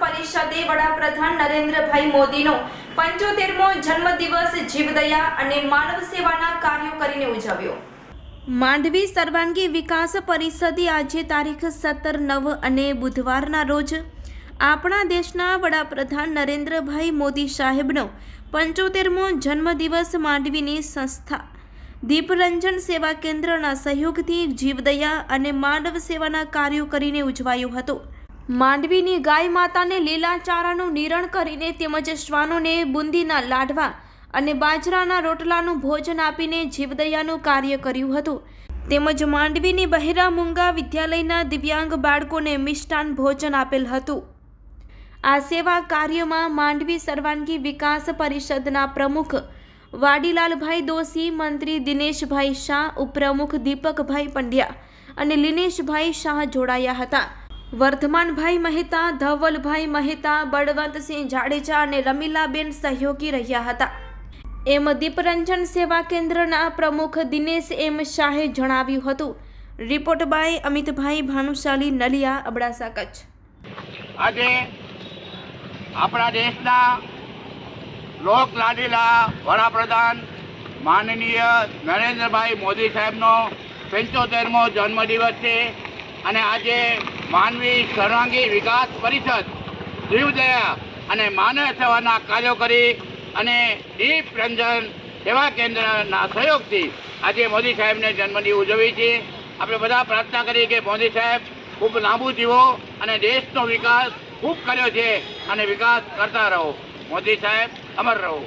પરિષદે વડાપ્રધાન નરેન્દ્રભાઈ મોદીનો પંચોતેરમો જન્મદિવસ જીવદયા અને માનવ સેવાના કાર્યો કરીને ઉજવ્યો. માંડવી સર્વાંગી વિકાસ પરિષદે આજે તારીખ સત્તર, નવ અને બુધવારના રોજ આપણા દેશના વડાપ્રધાન નરેન્દ્રભાઈ મોદી સાહેબનો પંચોતેરમો જન્મદિવસ માંડવીની સંસ્થા દીપરંજન સેવા કેન્દ્રના સહયોગથી જીવદયા અને માનવ સેવાના કાર્યો કરીને ઉજવાયો હતો. માંડવીની ગાય માતાને લીલા ચારાનું નિરણ કરીને તેમજ શ્વાનોને બુંદીના લાડવા અને બાજરાના રોટલાનું ભોજન આપીને જીવદયાનું કાર્ય કર્યું હતું. તેમજ માંડવીની બહેરા મુંગા વિદ્યાલયના દિવ્યાંગ બાળકોને મિષ્ટાન ભોજન આપેલ હતું. આ સેવા કાર્યમાં માંડવી સર્વાંગી વિકાસ પરિષદના પ્રમુખ વાડીલાલભાઈ દોશી, મંત્રી દિનેશભાઈ શાહ, ઉપપ્રમુખ દીપકભાઈ પંડ્યા અને લિનેશભાઈ શાહ જોડાયા હતા. વર્ધમાનભાઈ મહેતા, ધવલભાઈ મહેતા, બળવંતસિંહ જાડેજા અને રમીલાબેન સહયોગી રહ્યા હતા. એમ દીપરંજન સેવા કેન્દ્રના પ્રમુખ દિનેશ એમ શાહે જણાવ્યું હતું. Report by Amitbhai Bhanushali, Naliya, Abdasa Kutch. આજે આપણા દેશના લોક લાડીલા વડાપ્રધાન માનનીય નરેન્દ્રભાઈ મોદી સાહેબનો પંચોતેરમો જન્મદિવસ છે. અને આજે માનવી સર્વાંગી વિકાસ પરિષદ જીવદયા અને માનવ સેવાના કાર્યો કરી અને દીપ રંજન સેવા કેન્દ્રના સહયોગથી આજે મોદી સાહેબને જન્મદિવસ ઉજવી છે આપણે બધા પ્રાર્થના કરી કે મોદી સાહેબ ખૂબ લાંબુ જીવો અને દેશનો વિકાસ ખૂબ કર્યો છે અને વિકાસ કરતા રહો. મોદી સાહેબ અમર રહો.